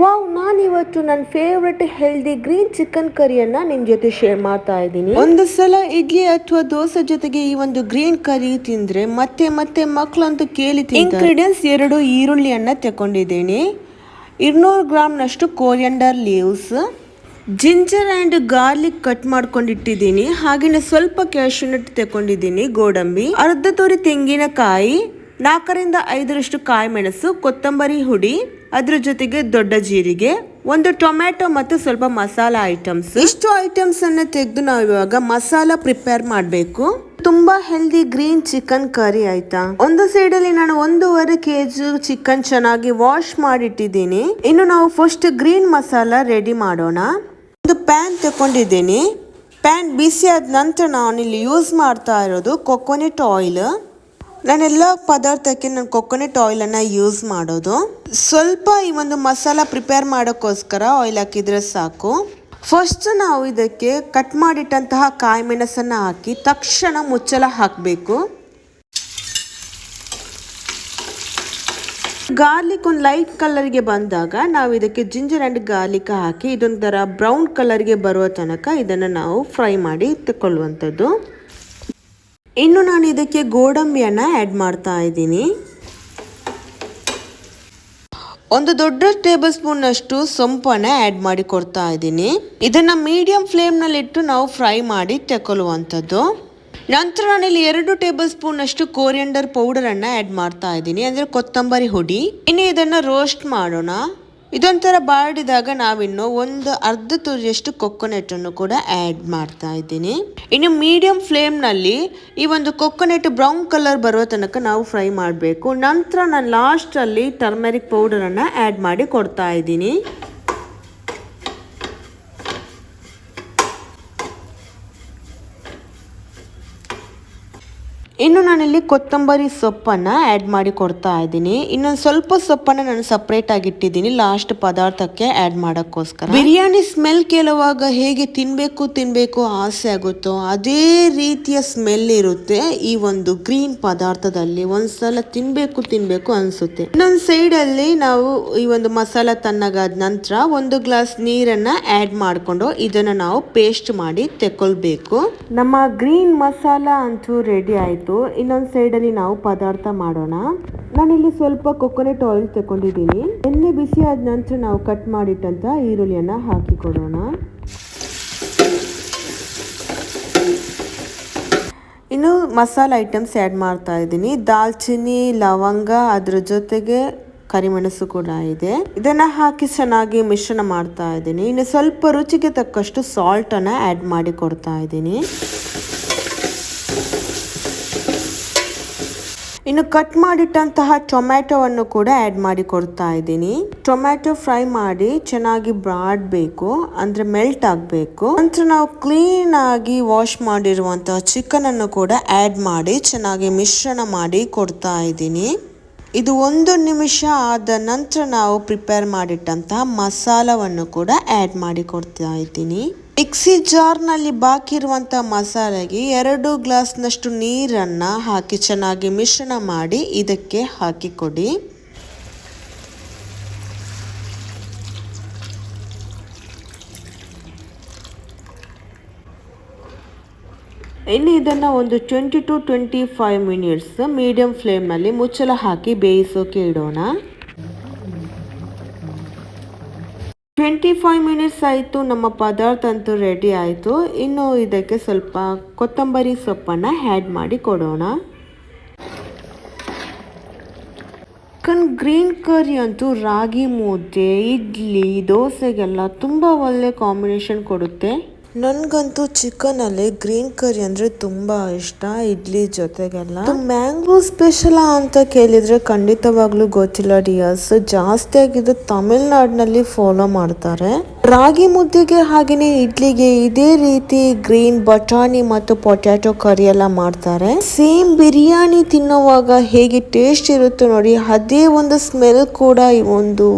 Wow ನಾನಿವತ್ತು ನನ್ನ favourite healthy green chicken ಕರಿಯನ್ನ ನಿಮ್ಮ ಜೊತೆ ಶೇರ್ ಮಾಡ್ತಾ ಇದ್ದೀನಿ. ಒಂದು ಸಲ ಇಡ್ಲಿ ಅಥವಾ ದೋಸೆ ಜೊತೆಗೆ ಈ ಒಂದು ಗ್ರೀನ್ ಕರಿ ತಿಂದ್ರೆ ಮತ್ತೆ ಮತ್ತೆ ಮಕ್ಕಳಂತೂ ಕೇಳಿ ಇಂಗ್ರೀಡಿಯೆಂಟ್ಸ್ ಎರಡು ಈರುಳ್ಳಿಯನ್ನ ತಗೊಂಡಿದ್ದೀನಿ. ಇನ್ನೂರು ಗ್ರಾಮ್ನಷ್ಟು coriander leaves ginger and garlic cut ಮಾಡ್ಕೊಂಡಿಟ್ಟಿದ್ದೀನಿ. ಹಾಗೆಯೇ ಸ್ವಲ್ಪ ಕ್ಯಾಶ್ಯೂನಟ್ ತಗೊಂಡಿದ್ದೀನಿ ಗೋಡಂಬಿ ಅರ್ಧ ತೋರಿ ತೆಂಗಿನಕಾಯಿ ನಾಲ್ಕರಿಂದ ಐದರಷ್ಟು ಕಾಯಿ ಮೆಣಸು ಕೊತ್ತಂಬರಿ ಹುಡಿ, ಅದ್ರ ಜೊತೆಗೆ ದೊಡ್ಡ ಜೀರಿಗೆ, ಒಂದು ಟೊಮ್ಯಾಟೊ ಮತ್ತು ಸ್ವಲ್ಪ ಮಸಾಲ ಐಟಮ್ಸ್. ಇಷ್ಟು ಐಟಮ್ಸ್ ಅನ್ನ ತೆಗೆದು ನಾವು ಇವಾಗ ಮಸಾಲ ಪ್ರಿಪೇರ್ ಮಾಡಬೇಕು. ತುಂಬಾ ಹೆಲ್ದಿ ಗ್ರೀನ್ ಚಿಕನ್ ಕರಿ ಆಯ್ತಾ? ಒಂದು ಸೈಡ್ ಅಲ್ಲಿ ನಾನು ಒಂದೂವರೆ ಕೆಜಿ ಚಿಕನ್ ಚೆನ್ನಾಗಿ ವಾಶ್ ಮಾಡಿಟ್ಟಿದ್ದೀನಿ. ಇನ್ನು ನಾವು ಫಸ್ಟ್ ಗ್ರೀನ್ ಮಸಾಲ ರೆಡಿ ಮಾಡೋಣ. ಒಂದು ಪ್ಯಾನ್ ತಗೊಂಡಿದ್ದೀನಿ. ಪ್ಯಾನ್ ಬಿಸಿ ಆದ ನಂತರ ನಾನು ಇಲ್ಲಿ ಯೂಸ್ ಮಾಡ್ತಾ ಇರೋದು ಕೊಕೊನೆಟ್ ಆಯಿಲ್. ನಾನೆಲ್ಲ ಪದಾರ್ಥಕ್ಕೆ ನಾನು ಕೊಕೊನೆಟ್ ಆಯಿಲನ್ನು ಯೂಸ್ ಮಾಡೋದು. ಸ್ವಲ್ಪ ಈ ಒಂದು ಮಸಾಲ ಪ್ರಿಪೇರ್ ಮಾಡೋಕ್ಕೋಸ್ಕರ ಆಯಿಲ್ ಹಾಕಿದರೆ ಸಾಕು. ಫಸ್ಟ್ ನಾವು ಇದಕ್ಕೆ ಕಟ್ ಮಾಡಿಟ್ಟಂತಹ ಕಾಯಿ ಮೆಣಸನ್ನು ಹಾಕಿ ತಕ್ಷಣ ಮುಚ್ಚಳ ಹಾಕಬೇಕು. ಗಾರ್ಲಿಕ್ ಒಂದು ಲೈಟ್ ಕಲರ್ಗೆ ಬಂದಾಗ ನಾವು ಇದಕ್ಕೆ ಜಿಂಜರ್ ಆ್ಯಂಡ್ ಗಾರ್ಲಿಕ್ ಹಾಕಿ ಇದೊಂಥರ ಬ್ರೌನ್ ಕಲರ್ಗೆ ಬರುವ ತನಕ ಇದನ್ನು ನಾವು ಫ್ರೈ ಮಾಡಿ ತಗೊಳ್ಳುವಂಥದ್ದು ಇನ್ನು ನಾನು ಇದಕ್ಕೆ ಗೋಡಂಬಿಯನ್ನು ಆ್ಯಡ್ ಮಾಡ್ತಾ ಇದ್ದೀನಿ. ಒಂದು ದೊಡ್ಡ ಟೇಬಲ್ ಸ್ಪೂನ್ ಅಷ್ಟು ಸೊಂಪನ್ನು ಆ್ಯಡ್ ಮಾಡಿ ಕೊಡ್ತಾ ಇದ್ದೀನಿ. ಇದನ್ನು ಮೀಡಿಯಂ ಫ್ಲೇಮ್ನಲ್ಲಿಟ್ಟು ನಾವು ಫ್ರೈ ಮಾಡಿ ತೆಕ್ಕೊಳ್ಳುವಂಥದ್ದು. ನಂತರ ನಾನಿಲ್ಲಿ ಎರಡು ಟೇಬಲ್ ಸ್ಪೂನ್ ಅಷ್ಟು ಕೋರಿಯಂಡರ್ ಪೌಡರನ್ನು ಆ್ಯಡ್ ಮಾಡ್ತಾ ಇದ್ದೀನಿ. ಅಂದರೆ ಕೊತ್ತಂಬರಿ ಹುಡಿ. ಇನ್ನು ಇದನ್ನು ರೋಸ್ಟ್ ಮಾಡೋಣ. ಇದೊಂಥರ ಬಾಡಿದಾಗ ನಾವಿನ್ನು ಒಂದು ಅರ್ಧ ತುರಿಯಷ್ಟು ಕೊಕೊನೆಟ್ ಅನ್ನು ಕೂಡ ಆ್ಯಡ್ ಮಾಡ್ತಾ ಇದ್ದೀನಿ. ಇನ್ನು ಮೀಡಿಯಂ ಫ್ಲೇಮ್ನಲ್ಲಿ ಈ ಒಂದು ಕೊಕ್ಕೊನೆಟ್ ಬ್ರೌನ್ ಕಲರ್ ಬರೋ ತನಕ ನಾವು ಫ್ರೈ ಮಾಡಬೇಕು. ನಂತರ ನಾನು ಲಾಸ್ಟಲ್ಲಿ ಟರ್ಮೆರಿಕ್ ಪೌಡರನ್ನು ಆ್ಯಡ್ ಮಾಡಿ ಕೊಡ್ತಾ ಇದ್ದೀನಿ. ಇನ್ನು ನಾನಿಲ್ಲಿ ಕೊತ್ತಂಬರಿ ಸೊಪ್ಪನ್ನು ಆ್ಯಡ್ ಮಾಡಿ ಕೊಡ್ತಾ ಇದ್ದೀನಿ. ಇನ್ನೊಂದು ಸ್ವಲ್ಪ ಸೊಪ್ಪನ್ನು ನಾನು ಸಪ್ರೇಟ್ ಇಟ್ಟಿದ್ದೀನಿ. ಲಾಸ್ಟ್ ಪದಾರ್ಥಕ್ಕೆ ಆ್ಯಡ್ ಮಾಡೋಕ್ಕೋಸ್ಕರ. ಬಿರಿಯಾನಿ ಸ್ಮೆಲ್ ಕೇಳುವಾಗ ಹೇಗೆ ತಿನ್ನಬೇಕು ತಿನ್ನಬೇಕು ಆಸೆ ಆಗುತ್ತೋ ಅದೇ ರೀತಿಯ ಸ್ಮೆಲ್ ಇರುತ್ತೆ ಈ ಒಂದು ಗ್ರೀನ್ ಪದಾರ್ಥದಲ್ಲಿ. ಒಂದ್ಸಲ ತಿನ್ನಬೇಕು ತಿನ್ನಬೇಕು ಅನಿಸುತ್ತೆ. ಇನ್ನೊಂದು ಸೈಡಲ್ಲಿ ನಾವು ಈ ಒಂದು ಮಸಾಲ ತಣ್ಣಗಾದ ನಂತರ ಒಂದು ಗ್ಲಾಸ್ ನೀರನ್ನು ಆ್ಯಡ್ ಮಾಡಿಕೊಂಡು ಇದನ್ನು ನಾವು ಪೇಸ್ಟ್ ಮಾಡಿ ತೆಕ್ಕೊಳ್ಬೇಕು. ನಮ್ಮ ಗ್ರೀನ್ ಮಸಾಲ ಅಂತೂ ರೆಡಿ ಆಯಿತು. ಇನ್ನೊಂದು ಸೈಡಲ್ಲಿ ನಾವು ಪದಾರ್ಥ ಮಾಡೋಣ. ನಾನಿಲ್ಲಿ ಸ್ವಲ್ಪ ಕೊಕೊನೆಟ್ ಆಯಿಲ್ ತಗೊಂಡಿದ್ದೀನಿ. ಎಣ್ಣೆ ಬಿಸಿ ಆದ ನಂತರ ನಾವು ಕಟ್ ಮಾಡಿಟ್ಟಂತ ಈರುಳ್ಳಿಯನ್ನು ಹಾಕಿ ಕೊಡೋಣ ಇನ್ನು ಮಸಾಲ ಐಟಮ್ಸ್ ಆ್ಯಡ್ ಮಾಡ್ತಾ ಇದ್ದೀನಿ. ದಾಲ್ಚಿನ್ನಿ, ಲವಂಗ, ಅದ್ರ ಜೊತೆಗೆ ಕರಿಮೆಣಸು ಕೂಡ ಇದೆ. ಇದನ್ನ ಹಾಕಿ ಚೆನ್ನಾಗಿ ಮಿಶ್ರಣ ಮಾಡ್ತಾ ಇದ್ದೀನಿ. ಇನ್ನು ಸ್ವಲ್ಪ ರುಚಿಗೆ ತಕ್ಕಷ್ಟು ಸಾಲ್ಟನ್ನು ಆ್ಯಡ್ ಮಾಡಿ ಕೊಡ್ತಾ ಇದ್ದೀನಿ. ಇನ್ನು ಕಟ್ ಮಾಡಿಟ್ಟಂತಹ ಟೊಮ್ಯಾಟೊವನ್ನು ಕೂಡ ಆ್ಯಡ್ ಮಾಡಿ ಕೊಡ್ತಾ ಇದ್ದೀನಿ. ಟೊಮ್ಯಾಟೊ ಫ್ರೈ ಮಾಡಿ ಚೆನ್ನಾಗಿ ಬಾಡಬೇಕು, ಅಂದರೆ ಮೆಲ್ಟ್ ಆಗಬೇಕು. ನಂತರ ನಾವು ಕ್ಲೀನ್ ಆಗಿ ವಾಶ್ ಮಾಡಿರುವಂತಹ ಚಿಕನ್ ಅನ್ನು ಕೂಡ ಆ್ಯಡ್ ಮಾಡಿ ಚೆನ್ನಾಗಿ ಮಿಶ್ರಣ ಮಾಡಿ ಕೊಡ್ತಾ ಇದ್ದೀನಿ. ಇದು ಒಂದು ನಿಮಿಷ ಆದ ನಂತರ ನಾವು ಪ್ರಿಪೇರ್ ಮಾಡಿಟ್ಟಂತಹ ಮಸಾಲವನ್ನು ಕೂಡ ಆ್ಯಡ್ ಮಾಡಿ ಕೊಡ್ತಾ ಇದ್ದೀನಿ. ಮಿಕ್ಸಿ ಜಾರ್ನಲ್ಲಿ ಬಾಕಿ ಇರುವಂಥ ಮಸಾಲೆಗೆ ಎರಡು ಗ್ಲಾಸ್ನಷ್ಟು ನೀರನ್ನು ಹಾಕಿ ಚೆನ್ನಾಗಿ ಮಿಶ್ರಣ ಮಾಡಿ ಇದಕ್ಕೆ ಹಾಕಿಕೊಡಿ. ಇನ್ನು ಇದನ್ನು ಒಂದು twenty to twenty five minutes medium ಫ್ಲೇಮಲ್ಲಿ ಮುಚ್ಚಳ ಹಾಕಿ ಬೇಯಿಸೋಕೆ ಇಡೋಣ. ಟ್ವೆಂಟಿ ಫೈವ್ ಮಿನಿಟ್ಸ್ ಆಯಿತು, ನಮ್ಮ ಪದಾರ್ಥ ಅಂತೂ ರೆಡಿ ಆಯಿತು. ಇನ್ನು ಇದಕ್ಕೆ ಸ್ವಲ್ಪ ಕೊತ್ತಂಬರಿ ಸೊಪ್ಪನ್ನು ಆ್ಯಡ್ ಮಾಡಿ ಕೊಡೋಣ. ಕನ್ ಗ್ರೀನ್ ಕರಿ ಅಂತೂ ರಾಗಿ ಮುದ್ದೆ, ಇಡ್ಲಿ, ದೋಸೆಗೆಲ್ಲ ತುಂಬ ಒಳ್ಳೆ ಕಾಂಬಿನೇಷನ್ ಕೊಡುತ್ತೆ. ನನ್ಗಂತೂ ಚಿಕನ್ ಅಲ್ಲಿ ಗ್ರೀನ್ ಕರಿ ಅಂದ್ರೆ ತುಂಬಾ ಇಷ್ಟ ಇಡ್ಲಿ ಜೊತೆಗೆಲ್ಲ. ಮ್ಯಾಂಗ್ಲೂರ್ ಸ್ಪೆಷಲ ಅಂತ ಕೇಳಿದ್ರೆ ಖಂಡಿತವಾಗ್ಲೂ ಗೊತ್ತಿಲ್ಲ ಡಿಯರ್ಸ್ ಜಾಸ್ತಿ ಆಗಿದ್ದು ತಮಿಳ್ನಾಡಿನಲ್ಲಿ ಫಾಲೋ ಮಾಡ್ತಾರೆ. ರಾಗಿ ಮುದ್ದೆಗೆ ಹಾಗೆಯೇ ಇಡ್ಲಿಗೆ ಇದೇ ರೀತಿ ಗ್ರೀನ್ ಬಟಾಣಿ ಮತ್ತು ಪೊಟ್ಯಾಟೊ ಕರಿ ಎಲ್ಲ ಮಾಡ್ತಾರೆ. ಸೇಮ್ ಬಿರಿಯಾನಿ ತಿನ್ನುವಾಗ ಹೇಗೆ ಟೇಸ್ಟ್ ಇರುತ್ತೆ ನೋಡಿ, ಅದೇ ಒಂದು ಸ್ಮೆಲ್ ಕೂಡ ಈ ಒಂದು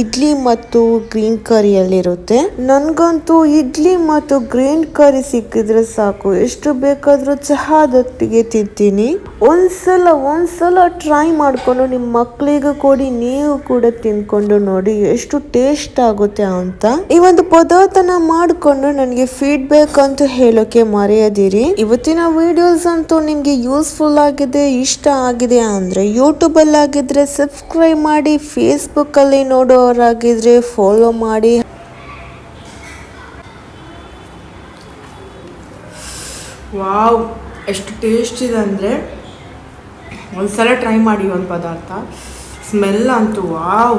ಇಡ್ಲಿ ಮತ್ತು ಗ್ರೀನ್ ಕರಿಯಲ್ಲಿರುತ್ತೆ ನನ್ಗಂತೂ ಇಡ್ಲಿ ಮತ್ತು ಗ್ರೀನ್ ಕರಿ ಸಿಕ್ಕಿದ್ರೆ ಸಾಕು. ಎಷ್ಟು ಬೇಕಾದ್ರೂ ಚಹಾದೊಟ್ಟಿಗೆ ತಿಂತೀನಿ. ಒಂದ್ಸಲ ಒಂದ್ಸಲ ಟ್ರೈ ಮಾಡ್ಕೊಂಡು ನಿಮ್ಮ ಮಕ್ಕಳಿಗೂ ಕೊಡಿ, ನೀವು ಕೂಡ ತಿನ್ಕೊಂಡು ನೋಡಿ ಎಷ್ಟು ಟೇಸ್ಟ್ ಆಗುತ್ತೆ ಅಂತ. ಒಂದು ಪದಾರ್ಥನ ಮಾಡಿಕೊಂಡು ನನಗೆ ಫೀಡ್ಬ್ಯಾಕ್ ಅಂತ ಹೇಳೋಕೆ ಮರೆಯದಿರಿ. ಇವತ್ತಿನ ವಿಡಿಯೋಸ್ ಅಂತೂ ನಿಮಗೆ ಯೂಸ್ಫುಲ್ ಆಗಿದೆ, ಇಷ್ಟ ಆಗಿದೆ ಅಂದರೆ ಯೂಟ್ಯೂಬಲ್ಲಿ ಆಗಿದ್ರೆ ಸಬ್ಸ್ಕ್ರೈಬ್ ಮಾಡಿ ಫೇಸ್ಬುಕ್ಕಲ್ಲಿ ನೋಡೋರಾಗಿದ್ರೆ ಫಾಲೋ ಮಾಡಿ. ವಾವ್ ಎಷ್ಟು ಟೇಸ್ಟ್ ಇದೆ ಅಂದರೆ ಒಂದ್ಸಲ ಟ್ರೈ ಮಾಡಿ ಒಂದು ಪದಾರ್ಥ. ಸ್ಮೆಲ್ ಅಂತೂ ವಾವ್